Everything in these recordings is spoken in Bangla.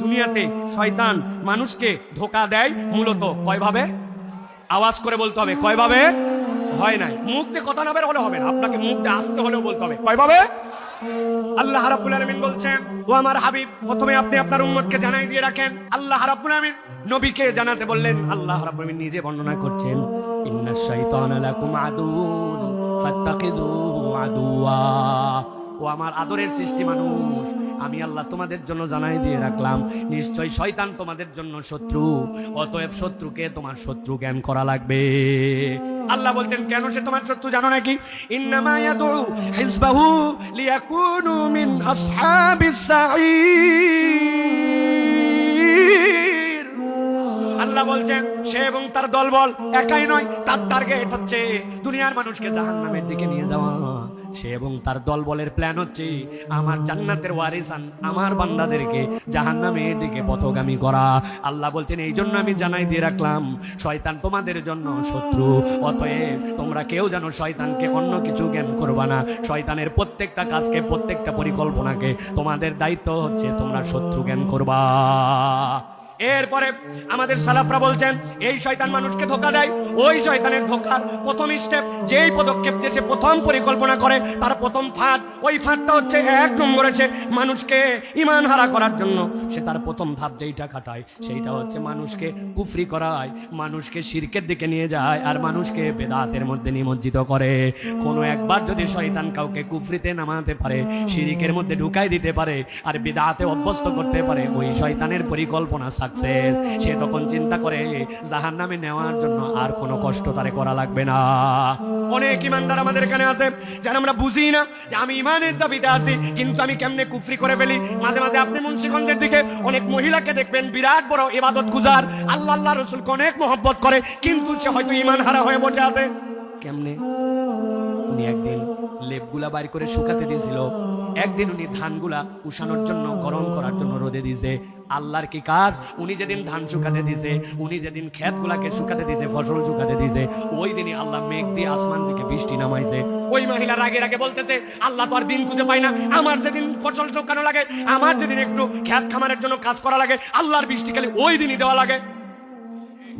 দুনিয়াতে শয়তান মানুষকে ধোকা দেয় মূলত। কয়ভাবে? আওয়াজ করে বলতে হবে। কয়ভাবে? হয় নাই। মুখ কথা না বের হলে হবে না। আপনাকে মুখ দিয়ে আসতে হলেও বলতে হবে। কয়ভাবে? আল্লাহ রাব্বুল আলামিন বলছেন, ও আমার হাবিব, প্রথমে আপনি আপনার উম্মতকে জানাই দিয়ে রাখেন। আল্লাহ রাব্বুল আলামিন নবীকে জানাতে বললেন, আল্লাহ রাব্বুল আলামিন নিজে বর্ণনা করছেন ইন্নাশ শাইতানা লাকুম আদুন ফাত্তাকিযুহু আদুয়া ও আমার আদরের সৃষ্টি মানুষ। আমি আল্লাহ তোমাদের জন্য জানাই দিয়ে রাখলাম। নিশ্চয় শয়তান তোমাদের জন্য শত্রু। অতএব শত্রুকে তোমার শত্রু জ্ঞান করা লাগবে। আল্লাহ বলছেন, কেন সে তোমার শত্রু জানো নাকি? আল্লাহ বলছেন, সে এবং তার দলবল একাই নয়, তার টার্গেট হচ্ছে দুনিয়ার মানুষকে জাহান্নামের দিকে নিয়ে যাওয়া। সে এবং তার দলবলের প্ল্যান হচ্ছে আমার জান্নাতের ওয়ারিসান আমার বান্দাদেরকে জাহান্নামের দিকে পথগামী করা। আল্লাহ বলছেন, এই জন্য আমি জানাই দিয়ে রাখলাম, শয়তান তোমাদের জন্য শত্রু। অতএব তোমরা কেউ যেন শয়তানকে অন্য কিছু জ্ঞান করবা না। শয়তানের প্রত্যেকটা কাজকে, প্রত্যেকটা পরিকল্পনাকে তোমাদের দায়িত্ব হচ্ছে তোমরা শত্রু জ্ঞান করবা। এরপরে আমাদের সালাফরা বলছেন, এই শয়তান মানুষকে ধোকা দেয়। ওই শয়তানের ধোকার প্রথম স্টেপ যেই পদক্ষেপ দিয়ে সে প্রথম পরিকল্পনা করে, তার প্রথম ফাঁদ, ওই ফাঁদটা হচ্ছে এক নম্বরে সে মানুষকে ইমান হারা করার জন্য। সে তার প্রথম ধাপ যেইটা খাটায়, সেইটা হচ্ছে মানুষকে কুফরি করায়, মানুষকে শিরকের দিকে নিয়ে যায় আর মানুষকে বেদাতের মধ্যে নিমজ্জিত করে। কোনো একবার যদি শয়তান কাউকে কুফরিতে নামাতে পারে, শিরিকের মধ্যে ঢুকাই দিতে পারে আর বেদাতে অভ্যস্ত করতে পারে, ওই শয়তানের পরিকল্পনা সাকসেস সে তখন চিন্তা করে জাহান নামে নেওয়ার জন্য আর কোনো কষ্ট তারে করা লাগবে না। অনেক ইমানদার আমাদের এখানে আছে, যারা আমরা বুঝি না যে আমি ইমানের দাবিতে আছি, কিন্তু আমি কেমনে কুফরি করে ফেলি? মাঝে মাঝে আপনি মুন্সিগঞ্জের দিকে অনেক মহিলাকে দেখবেন, বিরাট বড় ইবাদত গুজার, আল্লাহ আল্লাহ রসুলকে অনেক মহব্বত করে, কিন্তু সে হয়তো ইমান হারা হয়ে বসে আছে। কেমনে? উনি একদিন লেপগুলা বাইর করে শুকাতে দিয়েছিল। একদিন উনি ধানগুলা উষানোর জন্য, গরম করার জন্য রোদে দিয়েছে আল্লাহর কি কাজ? উনি যেদিন ধান শুকাতে দিয়েছে উনি যেদিন ক্ষেতগুলাকে শুকাতে দিয়েছে ফসল শুকাতে দিয়েছে ওই দিনই আল্লাহ মেঘ দিয়ে আসমান থেকে বৃষ্টি নামাইছে। ওই মহিলা রাগে রাগে বলতেছে, আল্লাহ তো আর দিন খুঁজে পাই না। আমার যেদিন ফসল শুকানো লাগে, আমার যেদিন একটু ক্ষেত খামারের জন্য কাজ করা লাগে, আল্লাহর বৃষ্টি খালি ওই দিনই দেওয়া লাগে।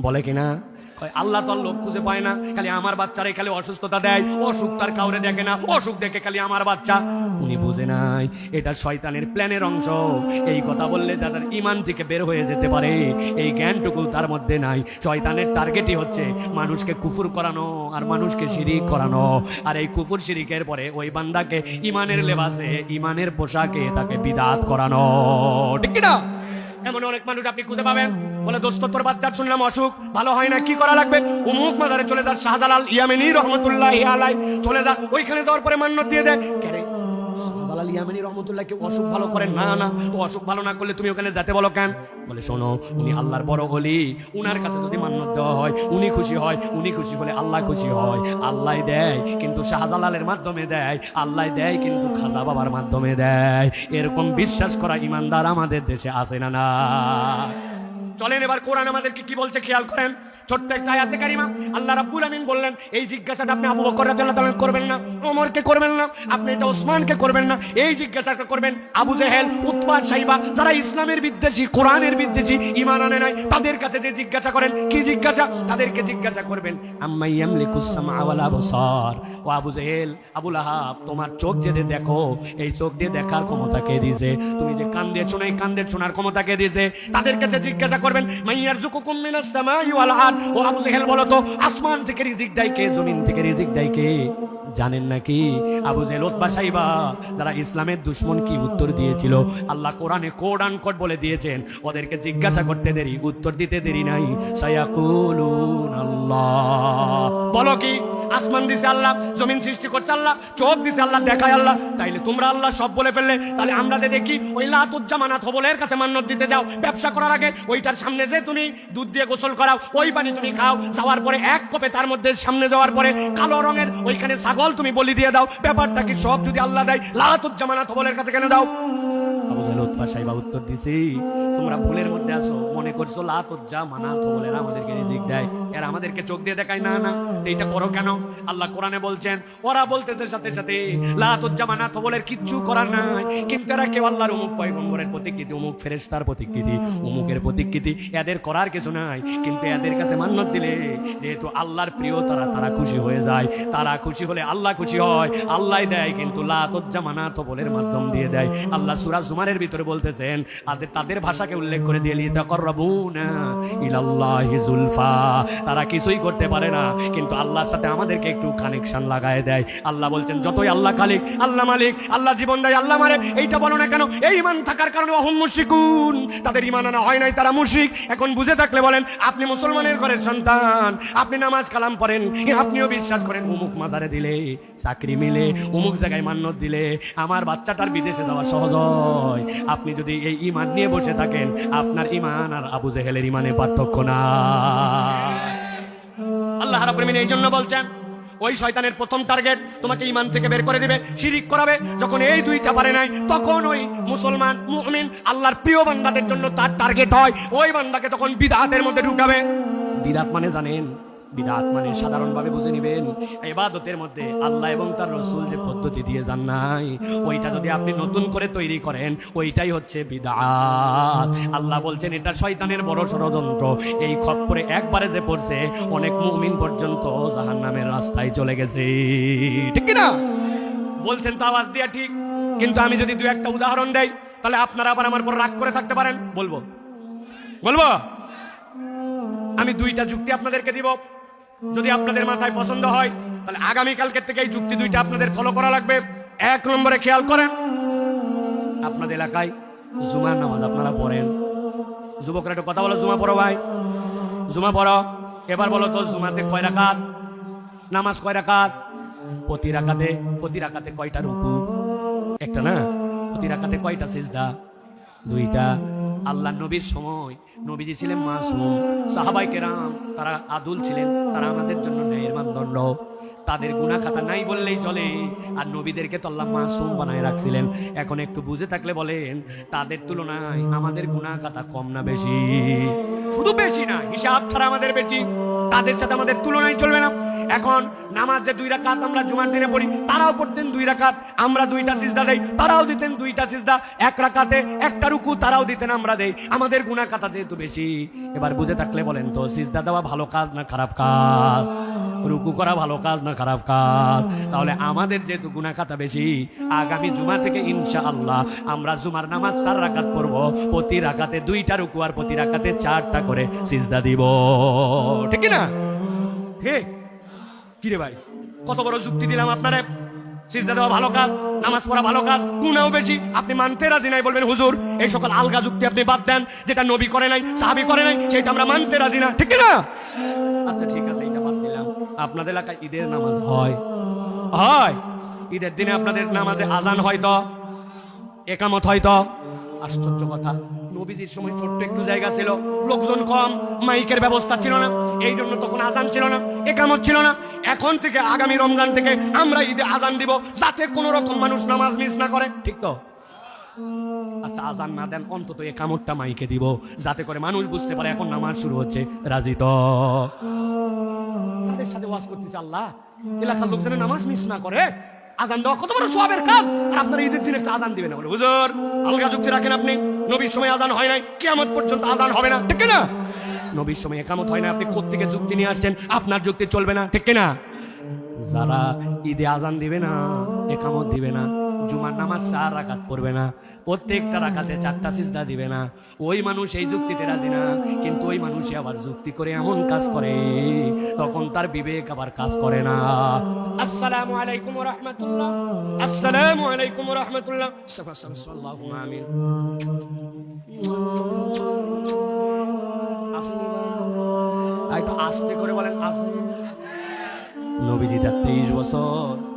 বলে কিনা? আল্লাহ তো লোক খুঁজে পায় না, খালি আমার বাচ্চারে খালি অসুস্থতা দেয়, অসুখ তার কাউরে দেখে না, অসুখ দেখে খালি আমার বাচ্চা। উনি বুঝে নাই, এটা শয়তানের প্ল্যানের অংশ। এই কথা বললে যাদের ইমান থেকে বের হয়ে যেতে পারে, এই জ্ঞানটুকু তার মধ্যে নাই। শয়তানের টার্গেটই হচ্ছে মানুষকে কুফুর করানো আর মানুষকে শিরিক করানো। আর এই কুফুর শিরিকের পরে ওই বান্দাকে ইমানের লেবাসে, ইমানের পোশাকে তাকে বিদাত করানো। ঠিক না এমন অনেক মানুষ আপনি খুঁজে পাবেন। বলে, দোস্ত, তোর বাচ্চার শুনলাম অসুখ। ভালো হয় না, কি করা লাগবে? উমুক মাদারে চলে যা শাহজালাল ইয়ামিনী রহমতুল্লাহ আলাই চলে যা, ওইখানে যাওয়ার পরে মান্য দিয়ে দেয় কেরে রহমতুল্লাহকে ইয়ামিনী অসুখ ভালো করেন না না তো অসুখ ভালো না করলে তুমি ওখানে যেতে বলো কেন? বলে শোনো উনি আল্লাহর বড় হলি উনার কাছে যদি মান্যত দেওয়া হয় উনি খুশি হয় উনি খুশি হলে আল্লাহ খুশি হয়। আল্লাহ দেয় কিন্তু শাহজালালের মাধ্যমে দেয়। আল্লাহ দেয় কিন্তু খাজা বাবার মাধ্যমে দেয়। এরকম বিশ্বাস করা ইমানদার আমাদের দেশে আসে না না? চলেন এবার কোরআন আমাদেরকে কি বলছে খেয়াল করেন? ছোট্ট একটা আয়াতে কারিমা। আল্লাহ রাব্বুল আমিন বললেন, এই জিজ্ঞাসাটা আপনি আবু বকর রাদিয়াল্লাহু তাআলা করবেন না, ওমরকে করবেন না, আপনি এটা ওসমানকে করবেন না। এই জিজ্ঞাসাটা করবেন আবু জেহেল, উতবা, সাইবা, যারা ইসলামের বিদ্বেষী, কোরআনের বিদ্বেষী, ঈমান আনে নাই, তাদের কাছে যে জিজ্ঞাসা করেন, কি জিজ্ঞাসা? তাদেরকে জিজ্ঞাসা করবেন আম্মা ইয়ামলিকুস সামা ওয়াল আবসার? ও আবু জেহেল আবুল আহাব তোমার চোখ যে দেখো, এই চোখ দিয়ে দেখার ক্ষমতা কে দিয়েছে? তুমি যে কান দিয়ে শোনো, এই কান দিয়ে শোনার ক্ষমতা কে দিয়েছে? তাদের কাছে জিজ্ঞাসা করবেন? মাইয়ার জুকুকুম মিনাস সামাই ওয়াল আরদ। ও আবু জেহেল বলো তো, আসমান থেকে রিজিক দেয় কে, জমিন থেকে রিজিক দেয় কে? জানেন নাকি? আবু জেহেল উতবা সাইবা যারা ইসলামের দুশ্মন কি উত্তর দিয়েছিল? আল্লাহ কোরআনে কোড আন কোড বলে দিয়েছেন, ওদেরকে জিজ্ঞাসা করতে দেরি, উত্তর দিতে দেরি নাই। সায়াকুলুন আল্লাহ বলো কি? আসমান দিছে আল্লাহ, জমিন সৃষ্টি করছে আল্লাহ, চোখ দিছে আল্লাহ, দেখায় আল্লাহ। তাইলে তোমরা আল্লাহ সব বলে ফেললে। তাহলে আমরা যে দেখি, ওই লাতুজ্জামানাত হবলের কাছে মান্নত দিতে যাও। ব্যবসা করার আগে ওইটার সামনে যে তুমি দুধ দিয়ে গোসল করাও, ওই পানি তুমি খাও। যাওয়ার পরে এক কপে তার মধ্যে সামনে যাওয়ার পরে কালো রঙের ওইখানে ছাগল তুমি বলি দিয়ে দাও। ব্যাপারটা কি সব যদি আল্লাহ দেয়, লাতুজ্জামানাত হবলের কাছে কেন দাও আবু উত্তর দিছি তোমরা ভুলের মধ্যে আছো, মনে করছ লাতুজ্জামানাত হবলের আমাদেরকে রিজিক দেয়। এরা আমাদেরকে চোখ দিয়ে দেখায়, না না, এইটা করো কেন? আল্লাহ কোরআনে বলছেন, ওরা বলতেছে সাথে সাথে লাতুজ্জামানা তো বলে কিচ্ছু করার নাই। কিন্তু এরা কেউ আল্লাহর অমুক পয়গম্বরের প্রতিকৃতি, অমুক ফেরেস্তার প্রতিকৃতি, অমুকের প্রতিকৃতি, এদের করার কিছু নাই। কিন্তু এদের কাছে মান্যত দিলে, যেহেতু আল্লাহর প্রিয়, তারা তারা খুশি হয়ে যায়। তারা খুশি হলে আল্লাহ খুশি হয় আল্লাহ দেয়, কিন্তু লাতুজ্জামানা তো বলের মাধ্যম দিয়ে দেয়। আল্লাহ সুরা জুমারের ভিতরে বলতেছেন তাদের তাদের ভাষাকে উল্লেখ করে দিয়ে লিতাকররাবুনা ইলাল্লাহি জুলফা। তারা কিছুই করতে পারে না, কিন্তু আল্লাহর সাথে আমাদেরকে একটু কানেকশন লাগায় দেয়। আল্লাহ বলছেন, যতই আল্লাহ খালিক, আল্লাহ মালিক, আল্লাহ জীবন দেয়, আল্লাহ মারে। এইটা বলো না কেন, এই ইমান থাকার কারণে অহম মুশিকুন তাদের ইমান আনা হয় নাই, তারা মুশিক এখন বুঝে থাকলে বলেন, আপনি মুসলমানের ঘরের সন্তান, আপনি নামাজ কালাম পড়েন আপনিও বিশ্বাস করেন, উমুক মাজারে দিলে চাকরি মিলে, উমুক জায়গায় মান্যত দিলে, আমার বাচ্চাটার বিদেশে যাওয়া সহজ হয়। আপনি যদি এই ইমান নিয়ে বসে থাকেন আপনার ইমান আর আবু জেহেলের ইমানে পার্থক্য না। আল্লাহ রাব্বুল এই জন্য বলছেন, ওই শয়তানের প্রথম টার্গেট তোমাকে ইমান থেকে বের করে দিবে, শিরিক করাবে। যখন এই দুইটা পারে নাই, তখন ওই মুসলমান, মুমিন আল্লাহর প্রিয় বান্দাদের জন্য তার টার্গেট হয়। ওই বান্দাকে তখন বিদাতের মধ্যে ঢুকাবে। বিদাত মানে জানেন বিদাত মানে সাধারণভাবে বুঝে নেবেন, এবাদতের মধ্যে আল্লাহ এবং তার রসুল যে পদ্ধতি দিয়ে যান নাই, ওইটা যদি আপনি নতুন করে তৈরি করেন, ওইটাই হচ্ছে বিদাত আল্লাহ বলছেন, এটা শয়তানের বড় ষড়যন্ত্র। এই খপ্পরে একবারে যে পড়ছে, অনেক মুমিন পর্যন্ত জাহান্নামের রাস্তায় চলে গেছে। ঠিক কি না বলছেন তো আওয়াজ দিয়া ঠিক, কিন্তু আমি যদি দু একটা উদাহরণ দেই, তাহলে আপনারা আবার আমার পর রাগ করে থাকতে পারেন। বলব। বলব? আমি দুইটা যুক্তি আপনাদেরকে দিব। যদি আপনাদের মাথায় পছন্দ হয়, তাহলে আগামীকালকের থেকে এই যুক্তি দুইটা আপনাদের ফলো করা লাগবে। এক নম্বরে খেয়াল করেন, আপনাদের এলাকায় জুমার নামাজ আপনারা পড়েন। যুবকরা একটু কথা বলো, জুমা পড়ো ভাই। জুমা পড়ো। এবার বলো তো, জুমাতে কয় রাকাত? নামাজ কয় রাখাত প্রতি রাকাতে প্রতি রাকাতে কয়টা রুকু? একটা না? প্রতি রাকাতে কয়টা সিজদা? দুইটা। আল্লাহ নবীর সময়, নবীজি ছিলেন মাসুম, সাহাবাই কেরাম, তারা আদুল ছিলেন, তারা আমাদের জন্য ন্যায়ের মানদণ্ড তাদের গুনা খাতা নাই বললেই চলে, আর নবীদেরকে তো আল্লাহ মাসুম বানায় রাখছিলেন। এখন একটু বুঝে থাকলে বলেন, তাদের তুলনায় আমাদের গুনা খাতা কম না বেশি? শুধু বেশি না, হিসাব ছাড়া আমাদের বেশি। তাদের সাথে আমাদের তুলনায় চলবে না। এখন নামাজ যে দুই রাকাত আমরা জুমার দিনে পড়ি, তারাও পড়তেন দুই রাকাত, আমরা দুইটা সিজদা দেই, তারাও দিতেন দুইটা সিজদা, এক রাকাতে একটা রুকু তারাও দিতেন, আমরা দেই। আমাদের গুনাহ খাতা যেহেতু বেশি, এবার বুঝে থাকলে বলেন তো, সিজদা দেওয়া ভালো কাজ না খারাপ কাজ? রুকু করা ভালো কাজ না খারাপ কাজ? তাহলে আমাদের যেহেতু গুনাহ খাতা বেশি, আগামী জুমা থেকে ইনশাআল্লাহ আমরা জুমার নামাজ চার রাকাত পড়ব, প্রতি রাকাতে দুইটা রুকু আর প্রতি রাকাতে চারটা করে সিজদা দিব। ঠিক না? ঠিক। কিরে ভাই কত বড় যুক্তি দিলাম আপনারে। সিজদা দেওয়া ভালো কাজ নামাজ পড়া ভালো কাজ গুনাও বেশি। আপনি মানতে রাজি নাই বলবেন হুজুর এই সকল আলগা যুক্তি আপনি বাদ দেন যেটা নবী করে নাই সাহাবি করে নাই সেটা আমরা মানতে রাজি না। ঠিক না আচ্ছা ঠিক আছে এটা বাদ দিলাম। আপনাদের এলাকায় ঈদের নামাজ হয়। হয়। ঈদের দিনে আপনাদের নামাজে আজান হয় তো একামত হয়তো আশ্চর্য কথা। নবীজির সময় ছোট্ট একটু জায়গা ছিল। লোকজন কম, মাইকের ব্যবস্থা ছিল না। এই জন্য তখন আজান ছিল না, একামত ছিল না। এখন থেকে আগামী রমজান থেকে আমরা ঈদে আজান দিব, যাতে কোনো রকম মানুষ নামাজ মিস না করে। ঠিক তো? আচ্ছা আজান না দেন, অন্তত একামতটা মাইকে দিব, যাতে করে মানুষ বুঝতে পারে এখন নামাজ শুরু হচ্ছে। রাজি তো? তাদের সাথে ওয়াজ করতেছে আল্লাহ। এলাকার লোকজনে নামাজ মিস না করে? আজান দেওয়া কত বড় সবের কাজ? আর আপনারা ঈদের দিনে একটা আজান দিবেন বলে হুজুর, আলগা যুক্তি রাখেন আপনি। নবীর সময় আজান হয় নাই কেমন পর্যন্ত আজান হবে না। ঠিক না নবীর সময় একামত হয় না আপনি থেকে যুক্তি নিয়ে আসছেন, আপনার যুক্তি চলবে না। ঠিক না যারা ঈদে আজান দিবে না, একামত দিবে না। জুমার নামাজ চার রাকাত পড়বে না, প্রত্যেকটা রাখাতে চারটা সিজদা দিবে না। ওই মানুষ এই যুক্তিতে রাজি না, কিন্তু ওই মানুষই আবার যুক্তি করে এমন কাজ করে, তখন তার বিবেক আবার কাজ করে না। আসসালামু আলাইকুম রাহমাতুল্লাহ আসসালামু আলাইকুম রাহমাতুল্লাহ সাল্লাল্লাহু আমিন। একটু আস্তে করে বলেন, আস্তে। নবীজি তার তেইশ বছর।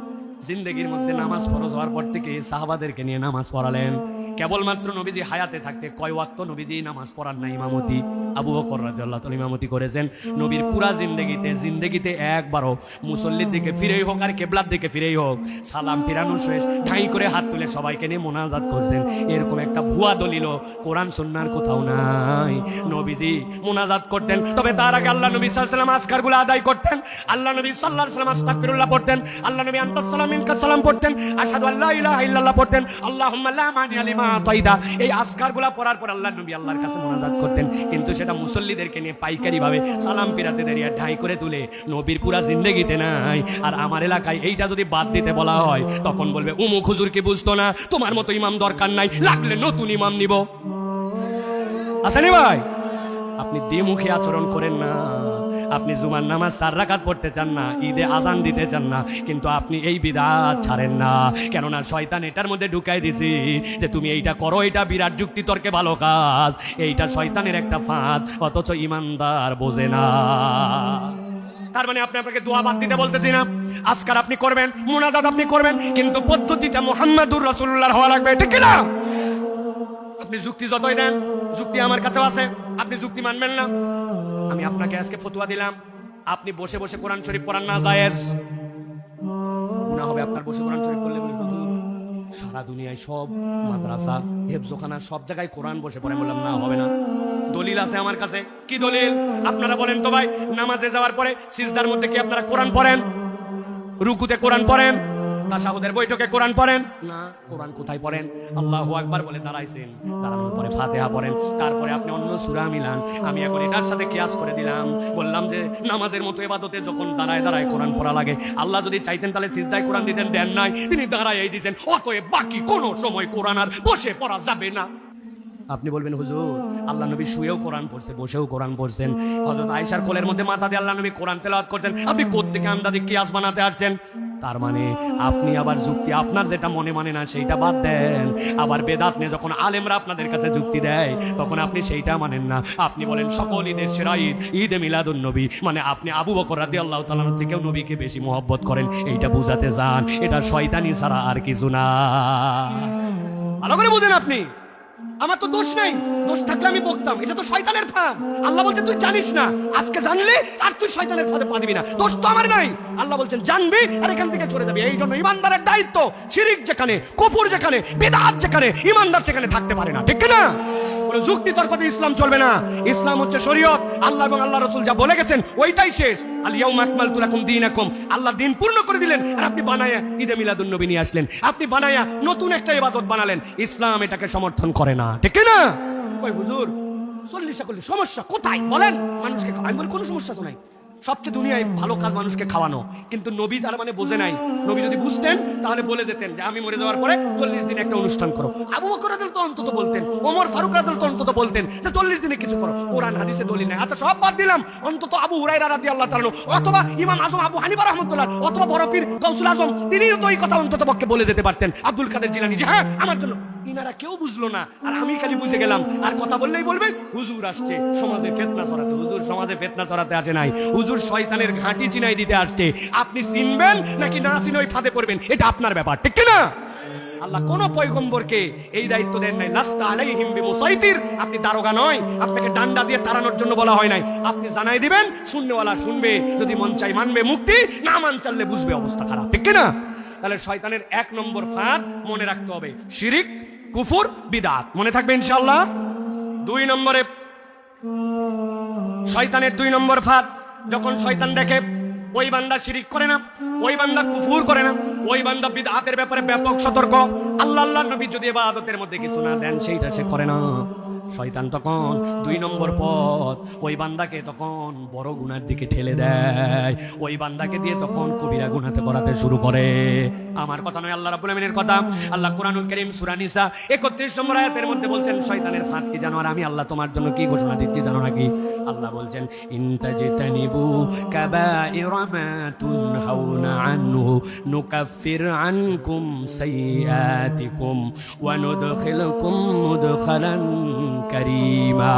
জিন্দগির মধ্যে নামাজ ফরজ হওয়ার পর থেকে সাহাবাদেরকে নিয়ে নামাজ পড়ালেন। কেবলমাত্র নবীজি হায়াতে থাকতে কয় ওয়াক্ত নবীজি নামাজ পড়ার না ইমামতি? আবু বকর রাদিয়াল্লাহু তাআলা ইমামতি করেছেন। নবীর পুরা জিন্দেগিতে জিন্দেগিতে একবারও মুসল্লির দিকে ফিরেই হোক আর কেবলার দিকে ফিরেই হোক, সালাম ফিরানো শেষ। ঠাঁই করে হাত তুলে সবাইকে নিয়ে মোনাজাত করছেন। এরকম একটা ভুয়া দলিল কোরআন সন্ন্যার কোথাও নাই। নবীজি মোনাজাত করতেন, তবে তার আগে আল্লাহ নবী সাল্লাম আসকারগুলো আদায় করতেন। আল্লাহ নবী সাল্লাহ সাল্লাম আস্তাগফিরুল্লাহ পড়তেন। আল্লাহ নবী আনতাস সালাম মিনকাস সালাম পড়তেন। আশহাদু আল্লা ইলাহা ইল্লাল্লাহ পড়তেন। আল্লাহুম্মা লা মানিয়া লিমা আতাইতা এই আসকারগুলো পড়ার পর আল্লাহ নবী আল্লাহর কাছে মোনাজাত করতেন। কিন্তু সেটা মুসল্লিদেরকে নিয়ে পাইকারি ভাবে সালাম পিরাতে দাঁড়িয়ে ঢাই করে তুলে। নবীর পুরা জিন্দেগিতে নাই। আর আমার এলাকায় এইটা যদি বাদ দিতে বলা হয়, তখন বলবে উমুক হুজুরকে বুঝতো না? তোমার মতো ইমাম দরকার নাই। লাগলে নতুন ইমাম নিব। আসেনি ভাই? আপনি দ্বিমুখী আচরণ করেন না। আপনি জুমার নামাজ চার রাকাত পড়তে চান না, ঈদে আজান দিতে চান না, কিন্তু আপনি এই বিদাত ছাড়েন না। কেননা শয়তান এটার মধ্যে ঢুকাই দিছি যে তুমি এইটা করো এটা বিরাট যুক্তি, তর্কে ভালো কাজ। এইটা শয়তানের একটা ফাঁদ, অথচ ইমানদার বোঝে না। তার মানে আপনি আপনাকে দোয়া বাদ দিতে বলতেছি না। আজকার আপনি করবেন, মোনাজাত আপনি করবেন, কিন্তু পদ্ধতিটা মোহাম্মদুর রসুল্লাহ হওয়া লাগবে, ঠিক না আপনি যুক্তি যতই দেন যুক্তি আমার কাছেও আছে, আপনি যুক্তি মানবেন না। আমি আপনাকে আজকে ফতুয়া দিলাম। আপনি বসে বসে কোরআন শরীফ পড়ান না, জায়েজ। গুনাহ হবে আপনার, বসে কোরআন শরীফ পড়লে সারা দুনিয়ায় সব মাদ্রাসা, হেফজোখানা সব জায়গায় কোরআন বসে পড়ে। বললাম, না, হবে না। দলিল আছে আমার কাছে। কি দলিল? আপনারা বলেন তো ভাই, নামাজে যাওয়ার পরে সিজদার মধ্যে কি আপনারা কোরআন পড়েন? রুকুতে কোরআন পড়েন? তাসাহুদের বৈঠকে কোরআন পড়েন? না। কোরআন কোথায় পড়েন? আল্লাহু আকবার বলে দাঁড়াইছেন। দাঁড়ানোর পরে ফাতিহা পড়েন। তারপরে আপনি অন্য সূরা মিলান। আমি এখন এটার সাথে কিয়াস করে দিলাম। বললাম যে নামাজের মতো ইবাদতে যখন দাঁড়ায় দাঁড়ায় কোরআন পড়া লাগে আল্লাহ যদি চাইতেন তাহলে সিজদায় কোরআন দিতেন দেন নাই। তিনি দাঁড়ায় দিয়েছেন অতএব বাকি কোনো সময় কোরআন আর বসে পড়া যাবে না। আপনি বলবেন হুজুর আল্লাহ নবী শুয়েও কোরআন পড়ছে বসেও কোরআন পড়ছেন। হযরত আয়েশার কোলের মধ্যে মাথা দিয়ে আল্লাহ নবী কোরআন তেলাওয়াত করছেন। আপনি কোত্থেকে আন্দাজে কিয়াস বানাতে আসছেন? তার মানে আপনি আবার যুক্তি আপনার যেটা মনে মানে না সেইটা বাদ দেন। আবার বেদাত নিয়ে যখন আলেমরা আপনাদের কাছে যুক্তি দেয়, তখন আপনি সেইটা মানেন না। আপনি বলেন, সকল ঈদের সেরা ঈদ, ঈদে মিলাদুন নবী। মানে আপনি আবু বকর রাদি আল্লাহ তালার থেকেও নবীকে বেশি মোহব্বত করেন। এইটা বুঝাতে যান এটা শয়তানি ছাড়া আর কিছু না। ভালো করে বুঝেন আপনি। আমার তো দোষ নেই। দোষ থাকলে আমি বকতাম। এটা তো শয়তানের ফাঁদ। আল্লাহ বলছে তুই জানিস না। আজকে জানলে আর তুই শয়তানের ফাঁদে পা দিবি না। দোষ তো আমার নাই। আল্লাহ বলছেন, জানবি আর এখান থেকে চলে যাবি। এই জন্য ইমানদারের দায়িত্ব শিরিক যেখানে কপুর যেখানে, বেদাত যেখানে, ইমানদার সেখানে থাকতে পারে না। ঠিক না? কোনো যুক্তি তর্কতে ইসলাম চলবে না। ইসলাম হচ্ছে শরীয়ত। আল্লাহ এবং আল্লাহ রসুল যা বলে গেছেন, ওইটাই শেষ। আল ইয়াউম আকমালতু দিন আল্লাহ দিন পূর্ণ করে দিলেন আর আপনি বানায়া ঈদে মিলাদুন্নবী নিয়ে আসলেন। আপনি বানায়া নতুন একটা ইবাদত বানালেন। ইসলাম এটাকে সমর্থন করে না। ঠিক না ওই হুজুর সমস্যা কোথায়? বলেন। মানুষকে আমি বলি কোনো সমস্যা তো নাই। সবচেয়ে দুনিয়ায় ভালো কাজ মানুষকে খাওয়ানো। কিন্তু নবী তার মানে বোঝে নাই। নবী যদি বুঝতেন, তাহলে বলে যেতেন যে আমি মরে যাওয়ার পরে চল্লিশ দিন একটা অনুষ্ঠান করো। আবু বকর তো অন্তত বলতেন, ওমর ফারুক রাদিল তো অন্তত বলতেন যে চল্লিশ দিনে কিছু করো। কোরআন, হাদিসে দলিল নাই। আচ্ছা সব বাদ দিলাম। অন্তত আবু হুরাইরা রাদি আল্লাহ তাআলা অথবা ইমাম আজম আবু হানিফা রহমতুল্লাহ অথবা বড় পীর গৌসুল আজম, তিনিও তো এই কথা অন্তত পক্ষে বলে যেতে পারতেন। আব্দুল কাদের জিলানি, যে হ্যাঁ আমার জন্য ইনারা কেউ বুঝলো না। আর আমি খালি বুঝে গেলাম। আর কথা বললেই বলবে, হুজুর আসছে। সমাজে ফেতনা ছড়াতে, হুজুর সমাজে ফেতনা ছড়াতে আসে নাই। হুজুর শয়তানের ঘাঁটি চিনাই দিতে আসছে। আপনি চিনবেন নাকি না চিনে ওই ফাঁদে পড়বেন? এটা আপনার ব্যাপার, ঠিক না আল্লাহ কোন পয়গম্বরকে এই দায়িত্ব দেন নাই। লাস্তা আলাইহিম বিমুসাইতির। আপনি দারোগা নয়। আপনাকে ডান্ডা দিয়ে তাড়ানোর জন্য বলা হয় নাই। আপনি জানাই দিবেন, শূন্যওয়ালা শুনবে, যদি মন চাই মানবে মুক্তি, না মান চাললে বুঝবে অবস্থা খারাপ, ঠিক না তাহলে শয়তানের এক নম্বর ফাঁদ মনে রাখতে হবে, শিরিক কুফুর বিদাত। মনে থাকবে ইনশাল্লাহ দুই নম্বরে শয়তানের দুই নম্বর ফাঁদ। যখন শয়তান দেখে, ওই বান্দা শিরিক করে না, ওই বান্দা কুফুর করে না, ওই বান্দা বিদাতের ব্যাপারে ব্যাপক সতর্ক। আল্লাহ আল্লাহ নবী যদি এবার আদতের মধ্যে কিছু না দেন, সেইটা সে করে না। শয়তান তখন দুই নম্বর পথ। ওই বান্দাকে তখন বড় গুনার দিকে ঠেলে দেয়। ওই বান্দাকে দিয়ে তখন কবিরা গুনাতে করাতে শুরু করে। আমার কথা নয় আল্লাহ রাব্বুল আমিনের কথা। আল্লাহ কুরআনুল কারীম সূরা নিসা 31 নম্বর আয়াতের মধ্যে বলছেন, শয়তানের ফাঁদ কি জানো আর আমি আল্লাহ তোমার জন্য কি ঘোষণা দিচ্ছি জানো নাকি? আল্লাহ বলছেন ইনতাজতানিবু কাবাইরা মা তুনহাউনা আনহু নুকাফির আনকুম সাইয়াতিকুম ওয়া নুদখিলকুম মুদখালান কারীমা।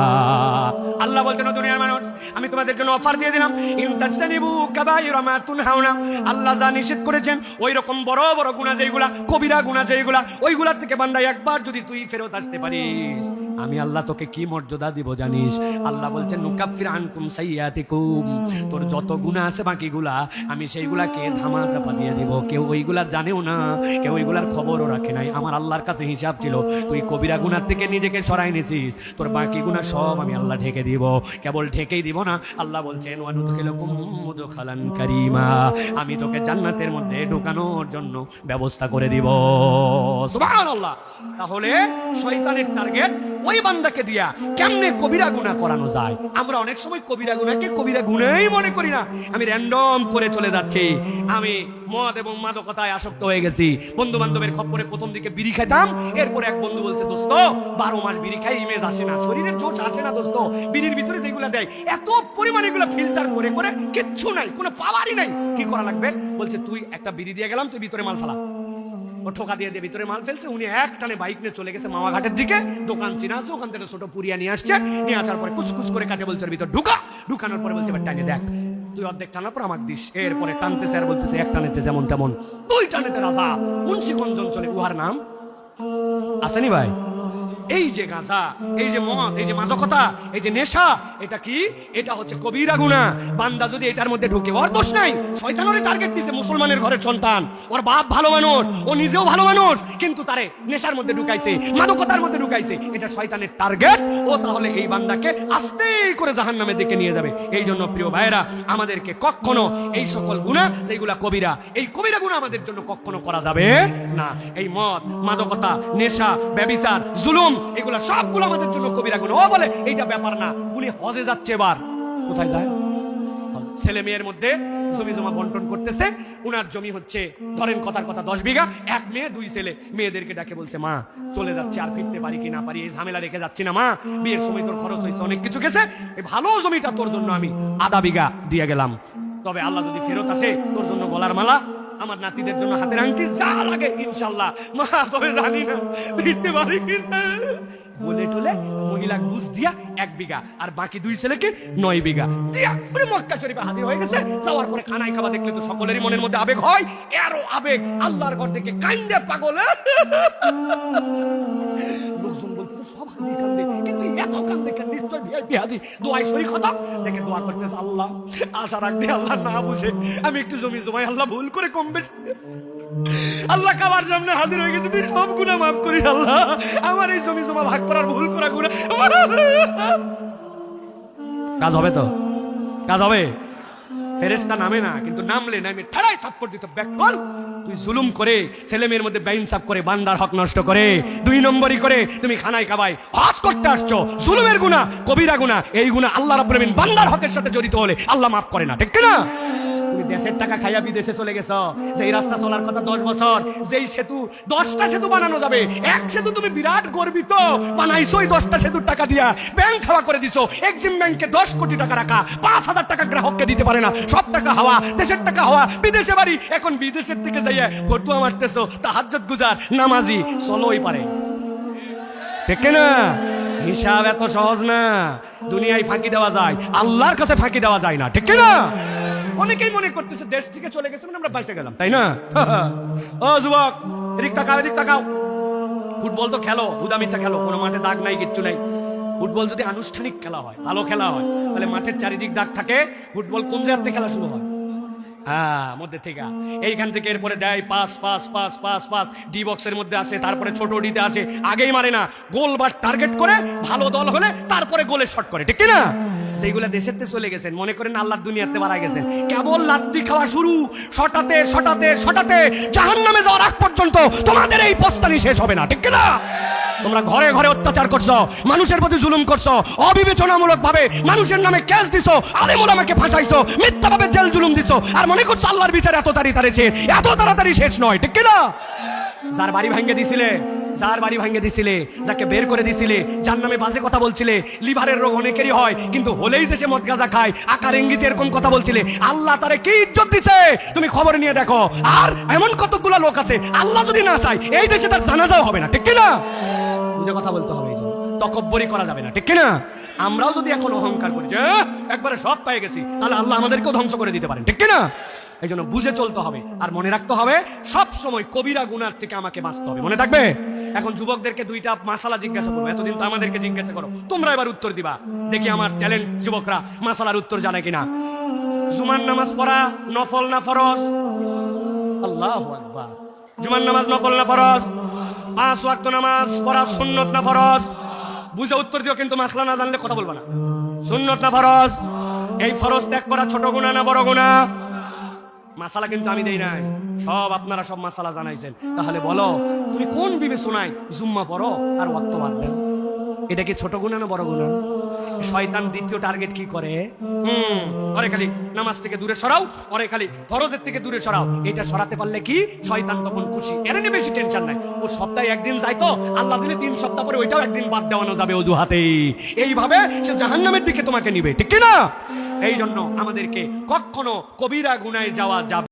আল্লাহ বলতেন "ও দুনিয়ার মানুষ, আমি তোমাদের জন্য অফার দিয়ে দিলাম। ইনতাজতানিবু কাবাইরা মা তুনহাউনা। আল্লাহ যা নিষেধ করেছেন ওই রকম বড় বড় গুনাহ যেগুলা কবিরা গুনাহ যেইগুলা ওইগুলা থেকে বান্দা একবার যদি তুই ফেরত আসতে পারিস। আমি আল্লাহ তোকে কি মর্যাদা দিব জানিস? আল্লাহ বলছেন নুকাফির আনকুম সাইয়াতিকুম। তোর যত গুনাহ আছে বাকিগুলা আমি সেইগুলাকে ধামা চাপা দিয়ে দিব। কেউ ওইগুলা জানেও না, কেউ ওইগুলার খবরও রাখে নাই। আমার আল্লাহর কাছে হিসাব ছিল, তুই কবিরা গুনার থেকে নিজেকে সরাই নিছিস। তোর বাকি গুনাহ সব আমি আল্লাহ ঢেকে দিব। কেবল ঢেকেই দিব না, আল্লাহ বলছেন, ওয়ানুদখিলুকুম মুদখালান কারীমা। আমি তোকে জান্নাতের মধ্যে ঢোকানোর জন্য ব্যবস্থা করে দিব। সুবহানাল্লাহ! তাহলে শয়তানের টার্গেট ওই বান্দাকে দিয়া কেমনে কবিরা গুনাহ করানো যায়? আমরা অনেক সময় কবিরা গুনাহকে কবিরা গুনাহই মনে করি না। আমি র্যান্ডম করে চলে যাচ্ছি। আমি মদ এবং মাদকতায় আসক্ত হয়ে গেছি। বন্ধু বান্ধবের খপ্পরে প্রথম দিকে বিড়ি খেতাম এরপরে এক বন্ধু বলছে, দোস্ত, বারো মাস বিড়ি খাই, ইমেজ আসে না। শরীরের জোশ আসে না, দোস্ত। বিড়ির ভিতরে যেগুলো দেয়, এত পরিমাণে এগুলো ফিল্টার করে করে কিচ্ছু নাই, কোনো পাওয়ারই নাই। কি করা লাগবে? বলছে, তুই একটা বিড়ি দিয়ে গেলাম, তুই ভিতরে মাল ফালা। ও ঠোকা দিয়ে দিয়ে ভিতরে মাল ফেলছে। উনি এক টানে বাইক নিয়ে চলে গেছে মামাঘাটের দিকে। দোকান চিনা আছে, ওখান থেকে ছোট পুরিয়া নিয়ে আসছে। নিয়ে আসার পরে কুচকুচ করে কাটে বলছে ভিতর ঢুকা। ঢুকানোর পরে বলছে, এবার টানে দেখ, তুই অর্ধেক টানার পর আমাকে দিস। এরপরে টানতেছে আর বলতেছে, এক টানেতে যেমন তেমন। দুই টানেতে রাধা, মুন্সিগঞ্জ অঞ্চলে উহার নাম। আসেনি ভাই? এই যে গাঁজা, এই যে মদ এই যে মাদকতা, এই যে নেশা, এটা কি? এটা হচ্ছে কবিরা গুণা। বান্দা যদি এটার মধ্যে ঢুকে, ওর দোষ নাই। শয়তানের টার্গেট দিছে মুসলমানের ঘরের সন্তান। ওর বাপ ভালো মানুষ, ও নিজেও ভালো মানুষ, কিন্তু তারে নেশার মধ্যে ঢুকাইছে, মাদকতার মধ্যে ঢুকাইছে। এটা শয়তানের টার্গেট ও তাহলে এই বান্দাকে আস্তে করে জাহান্নামের দিকে নিয়ে যাবে। এই জন্য প্রিয় ভাইয়েরা, আমাদেরকে কখনো এই সকল গুণা যেগুলা কবিরা, এই কবিরা গুণা আমাদের জন্য কখনো করা যাবে না। এই মদ, মাদকতা, নেশা, ব্যবিচার, জুলুম এগুলা সবগুলো আমাদের জন্য কবিরা গুণ ও বলে, এইটা ব্যাপার না, উনি হজে যাচ্ছে এবার। কোথায় যায়? ছেলে মেয়ের মধ্যে জমি জমা বন্টন করতেছে, উনার জমি হচ্ছে, ধরেন কথার কথা, দশ বিঘা, এক মেয়ে, দুই ছেলে। মেয়েদেরকে ডাকে বলছে, মা, চলে যাচ্ছে, আর ফিরতে পারি কি না পারি? এই ঝামেলা রেখে যাচ্ছি না, মা। বিয়ের সময় তোর খরচ হয়েছে, অনেক কিছু গেছে। এই ভালো জমিটা তোর জন্য আমি আধা বিঘা দিয়ে গেলাম। তবে আল্লাহ যদি ফেরত আসে, তোর জন্য গলার মালা আমার নাতিদের জন্য হাতের আংটি যা লাগে, ইনশাল্লাহ। মা তবে জানি না, ফিরতে পারি বলে টলে মহিলা বুঝ দিয়া এক বিঘা, আর বাকি দুই ছেলেকে নয় বিঘা। দিয়া মানে মক্কা শরীফে হাজির হয়ে গেছে, যাওয়ার পরে খানায় খাওয়া দেখলে তো সকলেরই মনের মধ্যে আবেগ হয়। এরও আবেগ আল্লাহর ঘর থেকে কাইন্দে পাগল। সব হাজি কান্দে। কিন্তু এত কান্দে কেন নিশ্চয় ভিআইপি হাজি দোয়াই শরীর কথা দেখে দোয়া করতেছে আল্লাহ। আশা রাখতে আল্লাহ না বুঝে। আমি একটু জমি জমাই, আল্লাহ ভুল করে কম বেশি। আল্লাহ কাবার সামনে হাজির হয়ে গেছে। তুই সব গুণা মাফ করিস আল্লাহ। আমার এই জমি জমা ভাগ করার ভুল করা গুণা। কাজ হবে তো? কাজ হবে? ফেরেস্তা নামে না, কিন্তু নামলে নামে ঠাড়াই থাপ্পড় দিত ব্যাক কর তুই জুলুম করে ছেলে মেয়ের মধ্যে বেইনসাফ করে বান্দার হক নষ্ট করে, দুই নম্বরই করে তুমি খানায় খাবাই হজ করতে আসছো। জুলুমের গুণা কবিরা গুণা এই গুণা আল্লাহ আমিন বান্দার হকের সাথে জড়িত হলে আল্লাহ মাফ করে না, ঠিক না দেশের টাকা খাইয়া বিদেশে চলে গেছো। যেই রাস্তা চলার কথা দশ বছর, যেই সেতু, দশটা সেতু বানানো যাবে। এক সেতু তুমি বিরাট গর্বিত। বানাইছো ওই দশটা সেতুর টাকা দিয়া। ব্যাংক খাওয়া করে দিছো। এক্সিম ব্যাংকে দশ কোটি টাকা রাখা। পাঁচ হাজার টাকা গ্রাহককে দিতে পারে না। সব টাকা হাওয়া, দেশের টাকা হাওয়া, বিদেশে বাড়ি। এখন বিদেশের থেকে যাইয়া ফটুয়া মারতেছো। তাহাজ্জত গুজার, নামাজি, চলোই পারে। ঠিক না হিসাব এত সহজ না। দুনিয়ায় ফাঁকি দেওয়া যায়। আল্লাহর কাছে ফাঁকি দেওয়া যায় না। ঠিক না অনেকেই মনে করতেছে দেশ থেকে চলে গেছে মানে আমরা বাইসে গেলাম, তাই না? ও যুবক এদিক তাকাও এদিক তাকাও। ফুটবল তো খেলো, হুদামিসা খেলো, কোনো মাঠে দাগ নাই, কিচ্ছু নাই। ফুটবল যদি আনুষ্ঠানিক খেলা হয়, ভালো খেলা হয়, তাহলে মাঠের চারিদিক দাগ থাকে, ফুটবল কোন জায়গাতে খেলা শুরু হয়? মধ্যে থেকে এইখান থেকে এরপরে দেয়, pass pass pass pass pass. D বক্সের মধ্যে আসে, তারপরে ছোট ডিতে আসে। আগেই মারে না। গোল বা টার্গেট করে, ভালো দল হলে তারপরে গোলে শট করে, ঠিক না? সেইগুলা দেশের চলে গেছেন। মনে করেন আল্লাহর দুনিয়াতে মারা গেছেন। কেবল লাত্তি খাওয়া শুরু। শটাতে শটাতে শটাতে জাহান নামে যাওয়ার আগ পর্যন্ত তোমাদের এই পস্তানি শেষ হবে না, ঠিক না? তোমরা ঘরে ঘরে অত্যাচার করছ, মানুষের প্রতি জুলুম করছ অবিবেচনামূলক ভাবে মানুষের নামে কেস দিছো, আলেমুল আমাকে ফাঁসাইছো মিথ্যা ভাবে জেল জুলুম দিছো। আর মনে করছ আল্লাহর বিচার এত তাড়াতাড়ি এত তাড়াতাড়ি শেষ নয়, ঠিক কিনা? যার বাড়ি ভাঙ্গে দিছিলে, যার বাড়ি ভাঙ্গে দিছিলে, যাকে বের করে দিছিলে, যার নামে বাজে কথা বলছিলে, লিভারের রোগ অনেকেরই হয়, কিন্তু হলেই যে সে মদ গাঁজা খায়, আকার ইঙ্গিতে এরকম কথা বলছিলে, আল্লাহ তারে কি ইজ্জত দিছে? তুমি খবর নিয়ে দেখো। আর এমন কতগুলা লোক আছে, আল্লাহ যদি না চায়, এই দেশে তার জানাজাও হবে না, ঠিক কিনা? বুঝে কথা বলতে হবে এই জন্য। তকব্বরি করা যাবে না, ঠিক কিনা? আমরাও যদি এখন অহংকার করি, যে একবারে সব পেয়ে গেছি, তাহলে আল্লাহ আমাদেরকেও ধ্বংস করে দিতে পারেন, ঠিক কিনা? এই জন্য বুঝে চলতে হবে আর মনে রাখতে হবে, সব সময় কবিরা গুনার থেকে আমাকে বাঁচতে হবে, মনে থাকবে? এখন যুবকদেরকে দুইটা মাসালা জিজ্ঞাসা করব, এতদিন তো আমাদেরকে জিজ্ঞাসা করো, তোমরা এবার উত্তর দিবা। দেখি আমার ট্যালেন্ট যুবকরা মাসালার উত্তর জানে কিনা। জুমার নামাজ পড়া, নফল না ফরজ? আল্লাহ জুমার নামাজ নফল না ফরজ? পাঁচ ওয়াক্ত নামাজ, পড়া সুন্নত না ফরজ? বুঝে উত্তর দিও কিন্তু মাসলা না জানলে কথা বলব না। সুন্নত না ফরজ? এই ফরজ ত্যাগ করা ছোট গুণা না বড় গুণা? মাসালা কিন্তু আমি দেই নাই। সব আপনারা সব মাসালা জানাইছেন। তাহলে বলো, তুমি কোন বিবেচনায় জুম্মা পড়ো আর ওয়াক্ত বাদ দেন এটা কি ছোট গুণা না বড় গুণা? শয়তান দ্বিতীয় টার্গেট কি করে? হুম, অরে খালি নামাজ থেকে দূরে সরাও, অরে খালি ফরজের থেকে দূরে সরাও। এটা সরাতে পারলে কি? শয়তান তখন খুশি। এর নিয়ে বেশি টেনশন নাই। ও সপ্তাহে একদিন যায় তো, আল্লাহ দিলে তিন সপ্তাহ পরে ওইটাও একদিন বাদ দেওয়ানো যাবে অজুহাতেই। এইভাবে সে জাহান্নামের দিকে তোমাকে নিবে, ঠিক না? এই জন্য আমাদেরকে কখনো কবিরা গুনায় যাওয়া যাবে